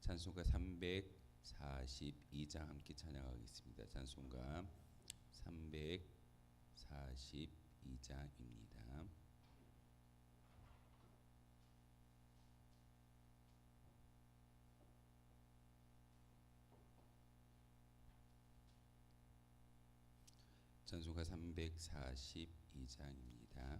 찬송가 342장 함께 찬양하겠습니다. 찬송가 342장입니다. 찬송가 342장입니다.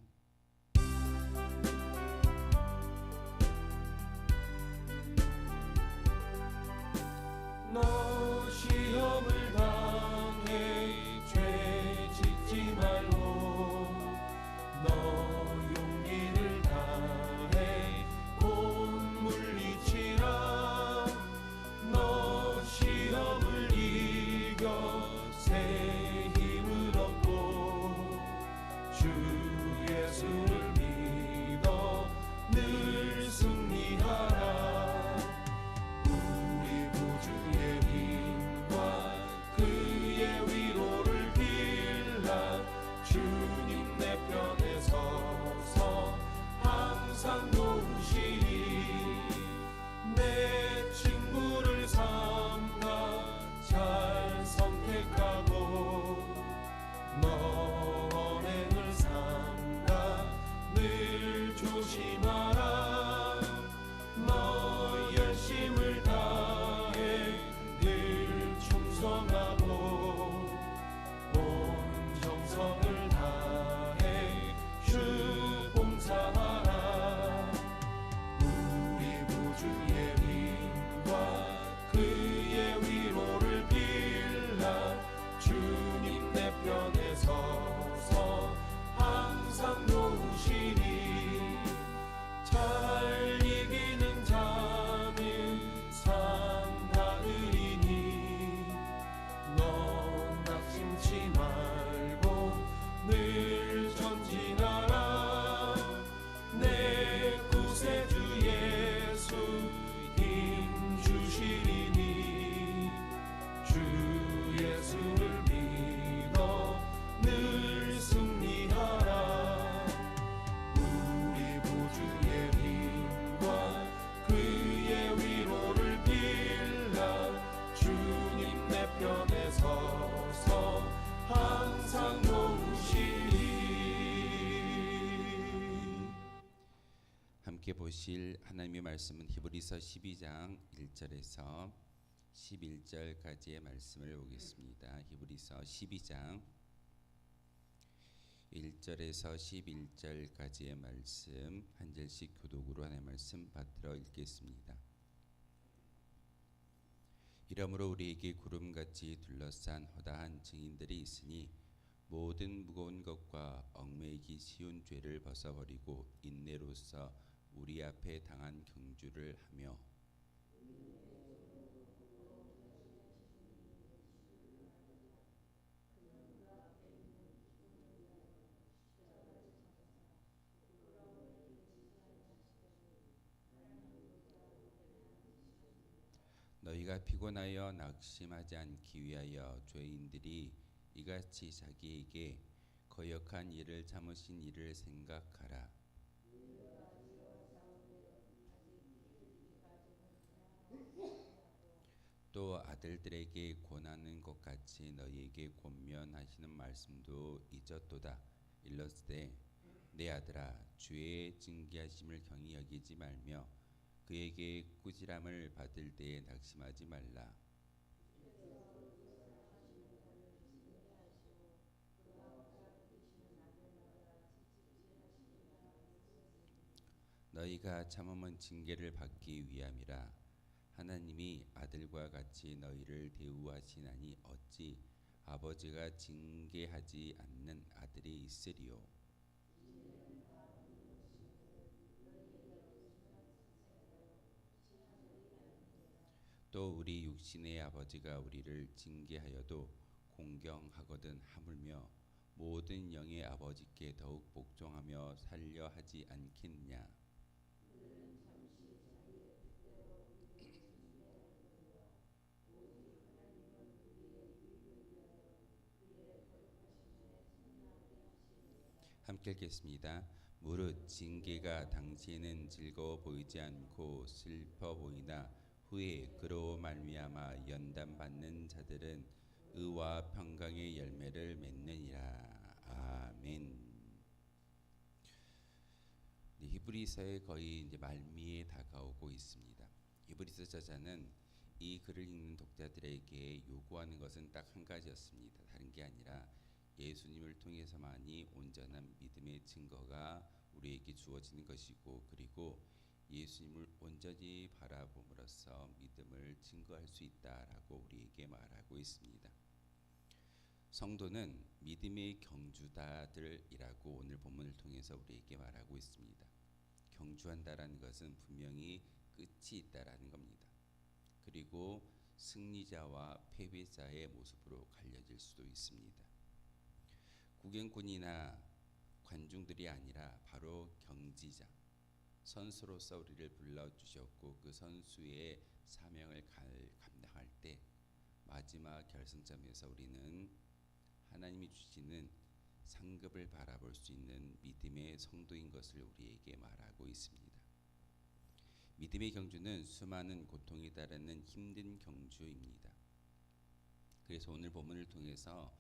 보실 하나님의 말씀은 히브리서 12장 1절에서 11절까지의 말씀을 보겠습니다. 히브리서 12장 1절에서 11절까지의 말씀 한 절씩 교독으로 하나의 말씀 받들어 읽겠습니다. 이러므로 우리에게 구름같이 둘러싼 허다한 증인들이 있으니 모든 무거운 것과 얽매이기 쉬운 죄를 벗어버리고 인내로서 우리 앞에 당한 경주를 하며 너희가 피곤하여 낙심하지 않기 위하여 죄인들이 이같이 자기에게 거역한 일을 참으신 일을 생각하라. 또 아들들에게 권하는 것 같이 너희에게 권면하시는 말씀도 잊었도다. 일렀으되 내 아들아 주의 징계하심을 경히 여기지 말며 그에게 꾸지람을 받을 때에 낙심하지 말라. 너희가 참음은 징계를 받기 위함이라. 하나님이 아들과 같이 너희를 대우하시나니 어찌 아버지가 징계하지 않는 아들이 있으리요? 또 우리 육신의 아버지가 우리를 징계하여도 공경하거든 하물며 모든 영의 아버지께 더욱 복종하며 살려 하지 않겠냐 함께 읽겠습니다. 무릇 징계가 당시에는 즐거워 보이지 않고 슬퍼 보이나 후에 그로 말미암아 연단 받는 자들은 의와 평강의 열매를 맺느니라. 아멘. 네, 히브리서의 거의 이제 말미에 다가오고 있습니다. 히브리서 저자는 이 글을 읽는 독자들에게 요구하는 것은 딱 한 가지였습니다. 다른 게 아니라 예수님을 통해서만이 온전한 믿음의 증거가 우리에게 주어지는 것이고 그리고 예수님을 온전히 바라봄으로써 믿음을 증거할 수 있다라고 우리에게 말하고 있습니다. 성도는 믿음의 경주다들이라고 오늘 본문을 통해서 우리에게 말하고 있습니다. 경주한다라는 것은 분명히 끝이 있다라는 겁니다. 그리고 승리자와 패배자의 모습으로 갈려질 수도 있습니다. 구경꾼이나 관중들이 아니라 바로 경지자 선수로서 우리를 불러 주셨고 그 선수의 사명을 갈- 감당할 때 마지막 결승점에서 우리는 하나님이 주시는 상급을 바라볼 수 있는 믿음의 성도인 것을 우리에게 말하고 있습니다. 믿음의 경주는 수많은 고통이 따르는 힘든 경주입니다. 그래서 오늘 본문을 통해서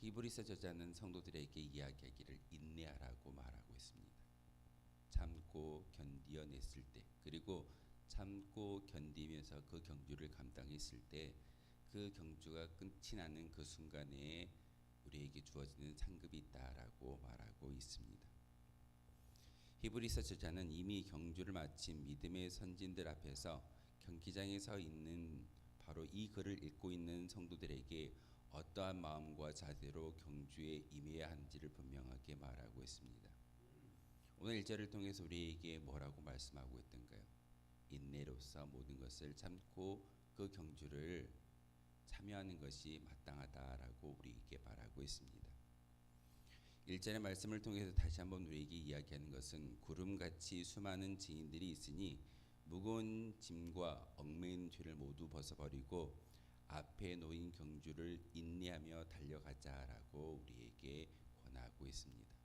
히브리서 저자는 성도들에게 이야기하기를 인내하라고 말하고 있습니다. 참고 견디어냈을 때 그리고 참고 견디면서 그 경주를 감당했을 때 그 경주가 끝이 나는 그 순간에 우리에게 주어지는 상급이 있다라고 말하고 있습니다. 히브리서 저자는 이미 경주를 마친 믿음의 선진들 앞에서 경기장에 서 있는 바로 이 글을 읽고 있는 성도들에게 어떠한 마음과 자세로 경주에 임해야 하는지를 분명하게 말하고 있습니다. 오늘 일절을 통해서 우리에게 뭐라고 말씀하고 있던가요? 인내로서 모든 것을 참고 그 경주를 참여하는 것이 마땅하다라고 우리에게 말하고 있습니다. 일절의 말씀을 통해서 다시 한번 우리에게 이야기하는 것은 구름같이 수많은 증인들이 있으니 무거운 짐과 얽매인 죄를 모두 벗어버리고 앞에 놓인 경주를 인내하며 달려가자라고 우리에게 권하고 있습니다.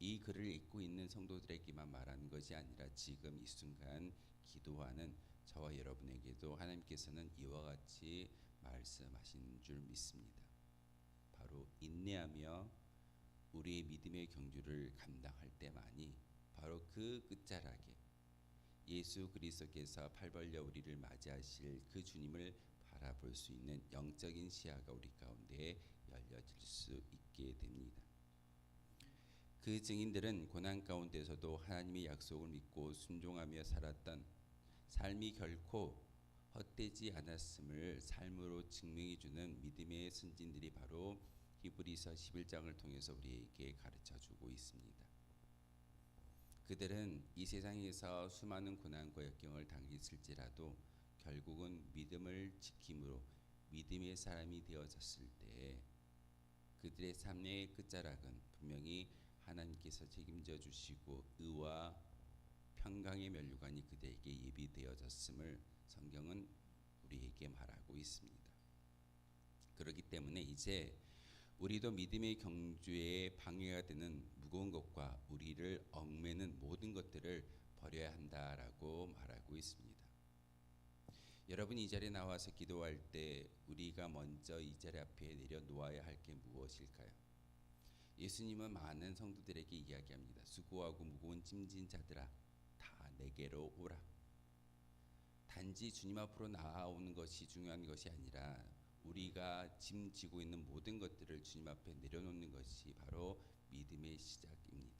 이 글을 읽고 있는 성도들에게만 말하는 것이 아니라 지금 이 순간 기도하는 저와 여러분에게도 하나님께서는 이와 같이 말씀하신 줄 믿습니다. 바로 인내하며 우리의 믿음의 경주를 감당할 때만이 바로 그 끝자락에 예수 그리스도께서 팔 벌려 우리를 맞이하실 그 주님을 바라볼 수 있는 영적인 시야가 우리 가운데 열려질 수 있게 됩니다. 그 증인들은 고난 가운데서도 하나님의 약속을 믿고 순종하며 살았던 삶이 결코 헛되지 않았음을 삶으로 증명해 주는 믿음의 선진들이 바로 히브리서 11장을 통해서 우리에게 가르쳐 주고 있습니다. 그들은 이 세상에서 수많은 고난과 역경을 당했을지라도 결국은 믿음을 지킴으로 믿음의 사람이 되어졌을 때 그들의 삶의 끝자락은 분명히 하나님께서 책임져 주시고 의와 평강의 면류관이 그들에게 예비되어졌음을 성경은 우리에게 말하고 있습니다. 그렇기 때문에 이제 우리도 믿음의 경주에 방해가 되는 무거운 것과 우리를 얽매는 모든 것들을 버려야 한다라고 말하고 있습니다. 여러분 이 자리에 나와서 기도할 때 우리가 먼저 이 자리 앞에 내려 놓아야 할 게 무엇일까요? 예수님은 많은 성도들에게 이야기합니다. 수고하고 무거운 짐진 자들아 다 내게로 오라. 단지 주님 앞으로 나아오는 것이 중요한 것이 아니라 우리가 짐 지고 있는 모든 것들을 주님 앞에 내려놓는 것이 바로 믿음의 시작입니다.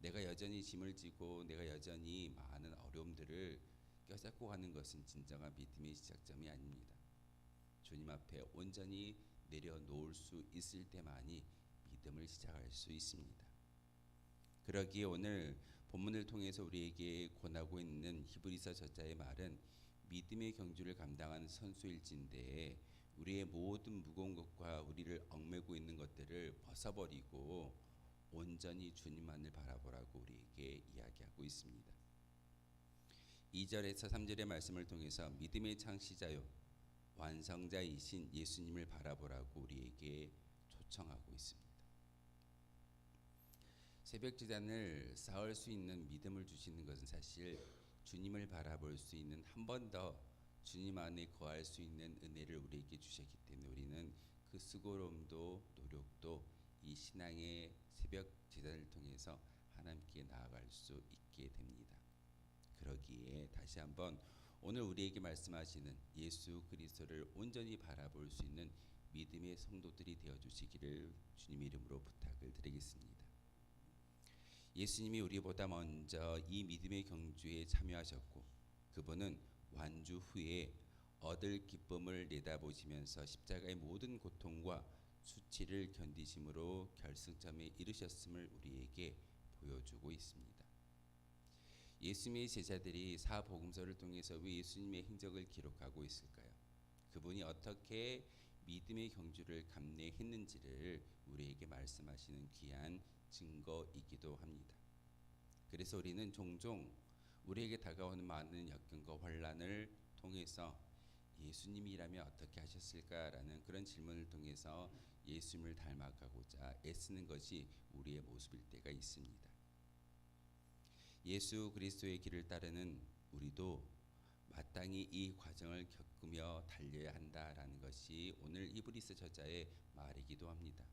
내가 여전히 짐을 지고 내가 여전히 많은 어려움들을 껴잡고 가는 것은 진정한 믿음의 시작점이 아닙니다. 주님 앞에 온전히 내려놓을 수 있을 때만이 믿음을 시작할 수 있습니다. 그러기에 오늘 본문을 통해서 우리에게 권하고 있는 히브리서 저자의 말은 믿음의 경주를 감당하는 선수일진데 우리의 모든 무거운 것과 우리를 얽매고 있는 것들을 벗어버리고 온전히 주님만을 바라보라고 우리에게 이야기하고 있습니다. 2절에서 3절의 말씀을 통해서 믿음의 창시자요 완성자이신 예수님을 바라보라고 우리에게 초청하고 있습니다. 새벽 기단을 쌓을 수 있는 믿음을 주시는 것은 사실 주님을 바라볼 수 있는 한 번 더 주님 안에 거할 수 있는 은혜를 우리에게 주셨기 때문에 우리는 그 수고로움도 노력도 이 신앙의 새벽 기단을 통해서 하나님께 나아갈 수 있게 됩니다. 그러기에 다시 한번 오늘 우리에게 말씀하시는 예수 그리스도를 온전히 바라볼 수 있는 믿음의 성도들이 되어 주시기를 주님 이름으로 부탁을 드리겠습니다. 예수님이 우리보다 먼저 이 믿음의 경주에 참여하셨고 그분은 완주 후에 얻을 기쁨을 내다보시면서 십자가의 모든 고통과 수치를 견디심으로 결승점에 이르셨음을 우리에게 보여주고 있습니다. 예수님의 제자들이 사복음서를 통해서 왜 예수님의 행적을 기록하고 있을까요? 그분이 어떻게 믿음의 경주를 감내했는지를 우리에게 말씀하시는 귀한 증거이기도 합니다. 그래서 우리는 종종 우리에게 다가오는 많은 역경과 환란을 통해서 예수님이라면 어떻게 하셨을까라는 그런 질문을 통해서 예수님을 닮아가고자 애쓰는 것이 우리의 모습일 때가 있습니다. 예수 그리스도의 길을 따르는 우리도 마땅히 이 과정을 겪으며 달려야 한다라는 것이 오늘 히브리서 저자의 말이기도 합니다.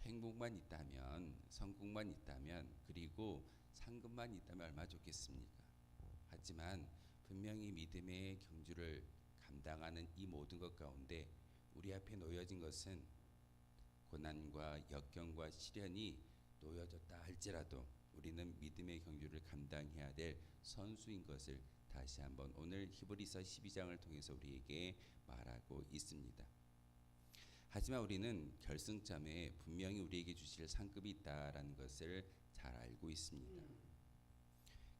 행복만 있다면 성공만 있다면 그리고 상급만 있다면 얼마 좋겠습니까? 하지만 분명히 믿음의 경주를 감당하는 이 모든 것 가운데 우리 앞에 놓여진 것은 고난과 역경과 시련이 놓여졌다 할지라도 우리는 믿음의 경주를 감당해야 될 선수인 것을 다시 한번 오늘 히브리서 12장을 통해서 우리에게 말하고 있습니다. 하지만 우리는 결승점에 분명히 우리에게 주실 상급이 있다라는 것을 잘 알고 있습니다.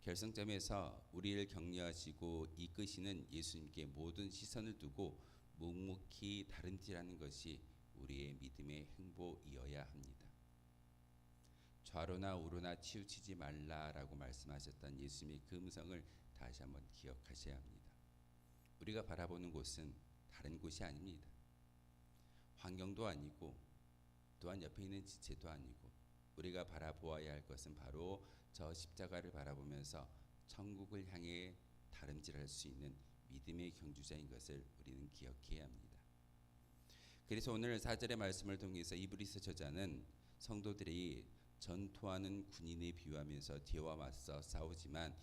결승점에서 우리를 격려하시고 이끄시는 예수님께 모든 시선을 두고 묵묵히 다름질하는 것이 우리의 믿음의 행보이어야 합니다. 좌로나 우로나 치우치지 말라라고 말씀하셨던 예수님의 그 음성을 다시 한번 기억하셔야 합니다. 우리가 바라보는 곳은 다른 곳이 아닙니다. 환경도 아니고 또한 옆에 있는 지체도 아니고 우리가 바라보아야 할 것은 바로 저 십자가를 바라보면서 천국을 향해 다름질할 수 있는 믿음의 경주자인 것을 우리는 기억해야 합니다. 그래서 오늘 4절의 말씀을 통해서 이브리스 저자는 성도들이 전투하는 군인에 비유하면서 뒤와 맞서 싸우지만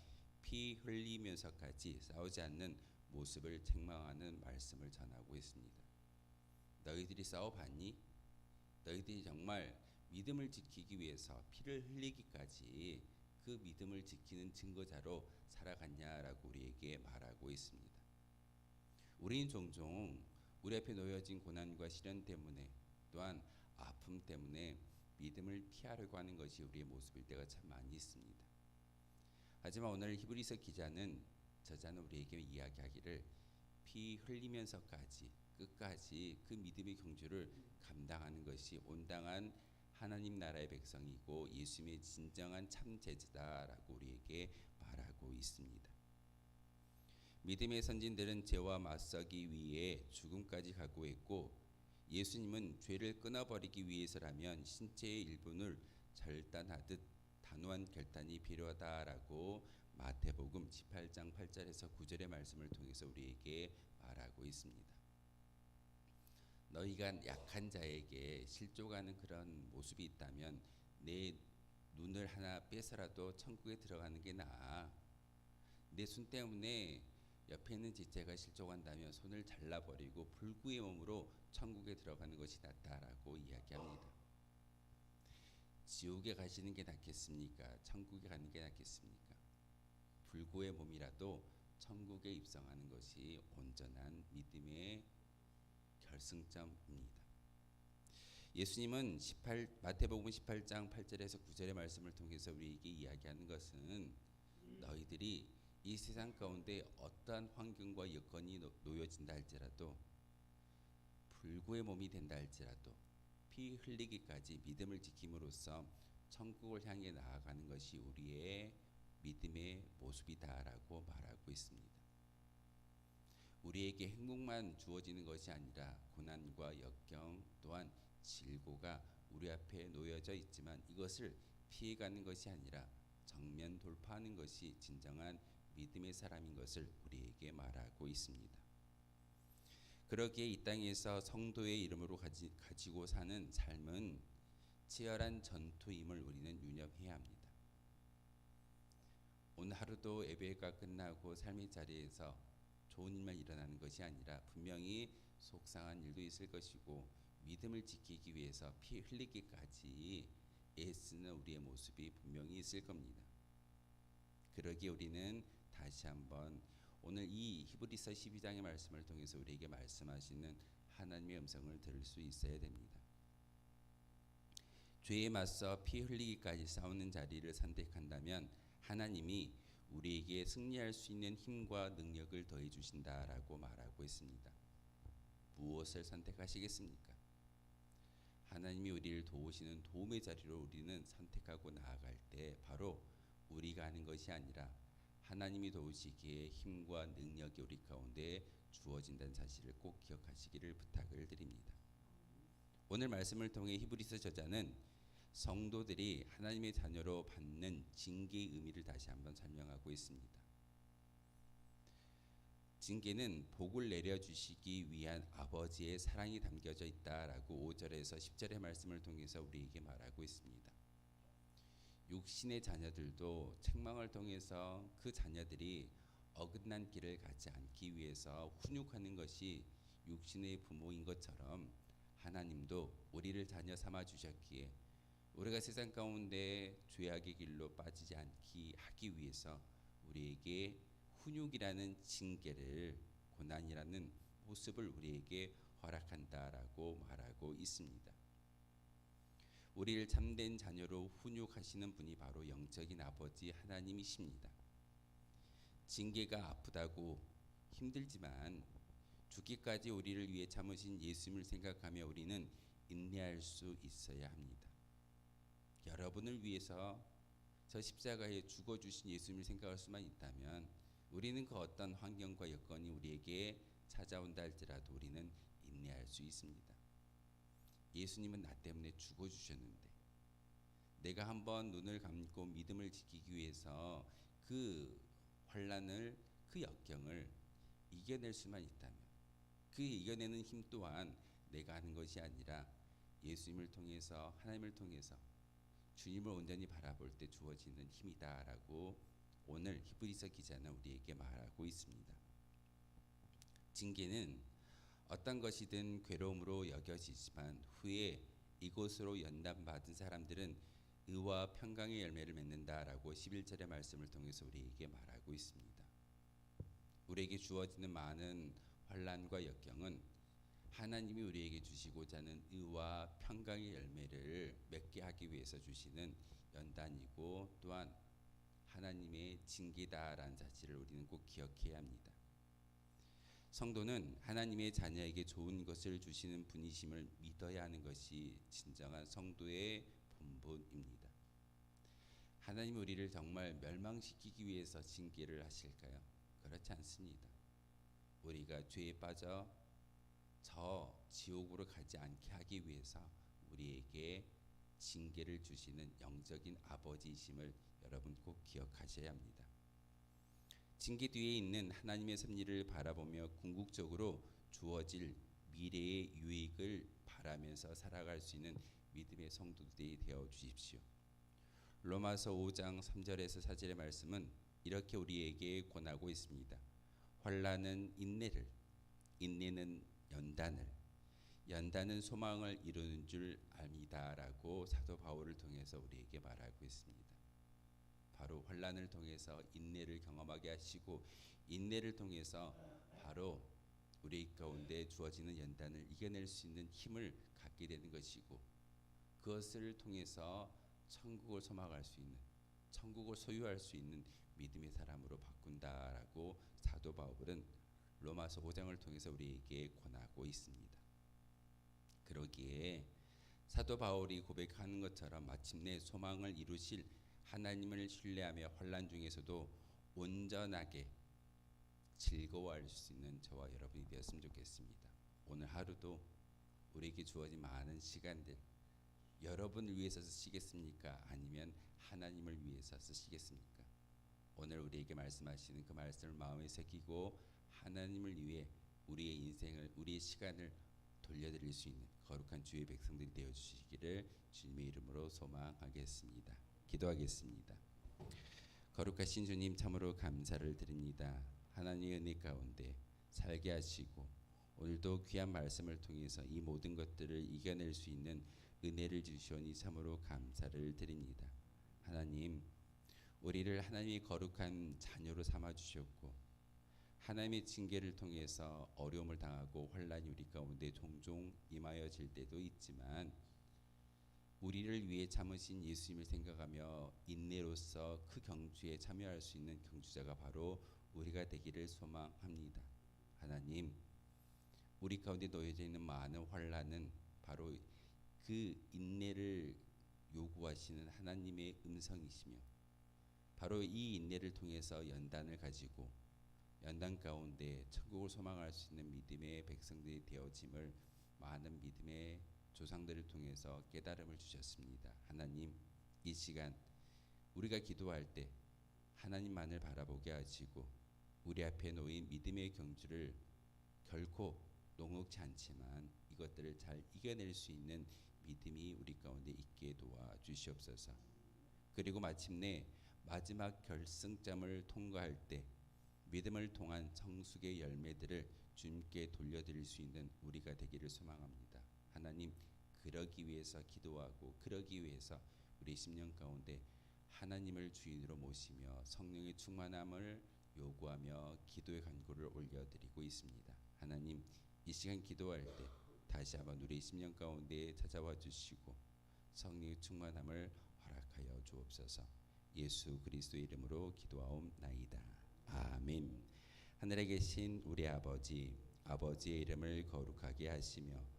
피 흘리면서까지 싸우지 않는 모습을 책망하는 말씀을 전하고 있습니다. 너희들이 싸워봤니? 너희들이 정말 믿음을 지키기 위해서 피를 흘리기까지 그 믿음을 지키는 증거자로 살아갔냐라고 우리에게 말하고 있습니다. 우리는 종종 우리 앞에 놓여진 고난과 시련 때문에 또한 아픔 때문에 믿음을 피하려고 하는 것이 우리의 모습일 때가 참 많이 있습니다. 하지만 오늘 히브리서 기자는 저자는 우리에게 이야기하기를 피 흘리면서까지 끝까지 그 믿음의 경주를 감당하는 것이 온당한 하나님 나라의 백성이고 예수님의 진정한 참 제자다라고 우리에게 말하고 있습니다. 믿음의 선진들은 죄와 맞서기 위해 죽음까지 각오했고 예수님은 죄를 끊어버리기 위해서라면 신체의 일부를 절단하듯 단호한 결단이 필요하다라고 마태복음 18장 8절에서 9절의 말씀을 통해서 우리에게 말하고 있습니다. 너희가 약한 자에게 실족하는 그런 모습이 있다면 내 눈을 하나 빼서라도 천국에 들어가는 게 나아. 내 손 때문에 옆에 있는 지체가 실족한다면 손을 잘라버리고 불구의 몸으로 천국에 들어가는 것이 낫다라고 이야기합니다. 지옥에 가시는 게 낫겠습니까? 천국에 가는 게 낫겠습니까? 불구의 몸이라도 천국에 입성하는 것이 온전한 믿음의 결승점입니다. 예수님은 18 마태복음 18장 8절에서 9절의 말씀을 통해서 우리에게 이야기하는 것은 너희들이 이 세상 가운데 어떠한 환경과 여건이 놓- 놓여진다 할지라도 불구의 몸이 된다 할지라도 피 흘리기까지 믿음을 지킴으로써 천국을 향해 나아가는 것이 우리의 믿음의 모습이다라고 말하고 있습니다. 우리에게 행복만 주어지는 것이 아니라 고난과 역경 또한 질고가 우리 앞에 놓여져 있지만 이것을 피해가는 것이 아니라 정면 돌파하는 것이 진정한 믿음의 사람인 것을 우리에게 말하고 있습니다. 그러기에 이 땅에서 성도의 이름으로 가지, 가지고 사는 삶은 치열한 전투임을 우리는 유념해야 합니다. 오늘 하루도 예배가 끝나고 삶의 자리에서 좋은 일만 일어나는 것이 아니라 분명히 속상한 일도 있을 것이고 믿음을 지키기 위해서 피 흘리기까지 애쓰는 우리의 모습이 분명히 있을 겁니다. 그러기에 우리는 다시 한번 오늘 이 히브리서 12장의 말씀을 통해서 우리에게 말씀하시는 하나님의 음성을 들을 수 있어야 됩니다. 죄에 맞서 피 흘리기까지 싸우는 자리를 선택한다면 하나님이 우리에게 승리할 수 있는 힘과 능력을 더해 주신다라고 말하고 있습니다. 무엇을 선택하시겠습니까? 하나님이 우리를 도우시는 도움의 자리로 우리는 선택하고 나아갈 때 바로 우리가 하는 것이 아니라 하나님이 도우시기에 힘과 능력이 우리 가운데 주어진다는 사실을 꼭 기억하시기를 부탁을 드립니다. 오늘 말씀을 통해 히브리서 저자는 성도들이 하나님의 자녀로 받는 징계의 의미를 다시 한번 설명하고 있습니다. 징계는 복을 내려 주시기 위한 아버지의 사랑이 담겨져 있다라고 5절에서 10절의 말씀을 통해서 우리에게 말하고 있습니다. 육신의 자녀들도 책망을 통해서 그 자녀들이 어긋난 길을 가지 않기 위해서 훈육하는 것이 육신의 부모인 것처럼 하나님도 우리를 자녀 삼아 주셨기에 우리가 세상 가운데 죄악의 길로 빠지지 않기 하기 위해서 우리에게 훈육이라는 징계를 고난이라는 모습을 우리에게 허락한다라고 말하고 있습니다. 우리를 참된 자녀로 훈육하시는 분이 바로 영적인 아버지 하나님이십니다. 징계가 아프다고 힘들지만 죽기까지 우리를 위해 참으신 예수님을 생각하며 우리는 인내할 수 있어야 합니다. 여러분을 위해서 저 십자가에 죽어 주신 예수님을 생각할 수만 있다면 우리는 그 어떤 환경과 여건이 우리에게 찾아온다 할지라도 우리는 인내할 수 있습니다. 예수님은 나 때문에 죽어 주셨는데 내가 한번 눈을 감고 믿음을 지키기 위해서 그 환란을 그 역경을 이겨낼 수만 있다면 그 이겨내는 힘 또한 내가 하는 것이 아니라 예수님을 통해서 하나님을 통해서 주님을 온전히 바라볼 때 주어지는 힘이다라고 오늘 히브리서 기자는 우리에게 말하고 있습니다. 징계는 어떤 것이든 괴로움으로 여겨지지만 후에 이곳으로 연단받은 사람들은 의와 평강의 열매를 맺는다라고 11절의 말씀을 통해서 우리에게 말하고 있습니다. 우리에게 주어지는 많은 환란과 역경은 하나님이 우리에게 주시고자 하는 의와 평강의 열매를 맺게 하기 위해서 주시는 연단이고 또한 하나님의 징계다라는 사실을 우리는 꼭 기억해야 합니다. 성도는 하나님의 자녀에게 좋은 것을 주시는 분이심을 믿어야 하는 것이 진정한 성도의 본분입니다. 하나님 우리를 정말 멸망시키기 위해서 징계를 하실까요? 그렇지 않습니다. 우리가 죄에 빠져 저 지옥으로 가지 않게 하기 위해서 우리에게 징계를 주시는 영적인 아버지이심을 여러분 꼭 기억하셔야 합니다. 징계 뒤에 있는 하나님의 섭리를 바라보며 궁극적으로 주어질 미래의 유익을 바라면서 살아갈 수 있는 믿음의 성도들이 되어 주십시오. 로마서 5장 3절에서 4절의 말씀은 이렇게 우리에게 권하고 있습니다. 환란은 인내를, 인내는 연단을, 연단은 소망을 이루는 줄 압니다라고 사도 바울을 통해서 우리에게 말하고 있습니다. 바로 환란을 통해서 인내를 경험하게 하시고 인내를 통해서 바로 우리 가운데 주어지는 연단을 이겨낼 수 있는 힘을 갖게 되는 것이고 그것을 통해서 천국을 소망할 수 있는 천국을 소유할 수 있는 믿음의 사람으로 바꾼다라고 사도 바울은 로마서 5장을 통해서 우리에게 권하고 있습니다. 그러기에 사도 바울이 고백하는 것처럼 마침내 소망을 이루실 하나님을 신뢰하며 환란 중에서도 온전하게 즐거워할 수 있는 저와 여러분이 되었으면 좋겠습니다. 오늘 하루도 우리에게 주어진 많은 시간들 여러분을 위해서 쓰시겠습니까? 아니면 하나님을 위해서 쓰시겠습니까? 오늘 우리에게 말씀하시는 그 말씀을 마음에 새기고 하나님을 위해 우리의 인생을 우리의 시간을 돌려드릴 수 있는 거룩한 주의 백성들이 되어 주시기를 주님의 이름으로 소망하겠습니다. 기도하겠습니다. 거룩하신 주님 참으로 감사를 드립니다. 하나님의 은혜 가운데 살게 하시고 오늘도 귀한 말씀을 통해서 이 모든 것들을 이겨낼 수 있는 은혜를 주시오니 참으로 감사를 드립니다. 하나님 우리를 하나님의 거룩한 자녀로 삼아 주셨고 하나님의 징계를 통해서 어려움을 당하고 환란이 우리 가운데 종종 임하여질 때도 있지만 우리를 위해 참으신 예수님을 생각하며 인내로서 그 경주에 참여할 수 있는 경주자가 바로 우리가 되기를 소망합니다. 하나님, 우리 가운데 놓여져 있는 많은 환란은 바로 그 인내를 요구하시는 하나님의 음성이시며 바로 이 인내를 통해서 연단을 가지고 연단 가운데 천국을 소망할 수 있는 믿음의 백성들이 되어짐을 많은 믿음의 조상들을 통해서 깨달음을 주셨습니다. 하나님, 이 시간 우리가 기도할 때 하나님만을 바라보게 하시고 우리 앞에 놓인 믿음의 경주를 결코 녹록지 않지만 이것들을 잘 이겨낼 수 있는 믿음이 우리 가운데 있게 도와 주시옵소서. 그리고 마침내 마지막 결승점을 통과할 때 믿음을 통한 성숙의 열매들을 주님께 돌려드릴 수 있는 우리가 되기를 소망합니다. 하나님 그러기 위해서 기도하고 그러기 위해서 우리 10년 가운데 하나님을 주인으로 모시며 성령의 충만함을 요구하며 기도의 간구를 올려드리고 있습니다. 하나님 이 시간 기도할 때 다시 한번 우리 10년 가운데 찾아와 주시고 성령의 충만함을 허락하여 주옵소서. 예수 그리스도의 이름으로 기도하옵나이다. 아멘. 하늘에 계신 우리 아버지 아버지의 이름을 거룩하게 하시며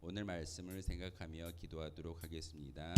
오늘 말씀을 생각하며 기도하도록 하겠습니다.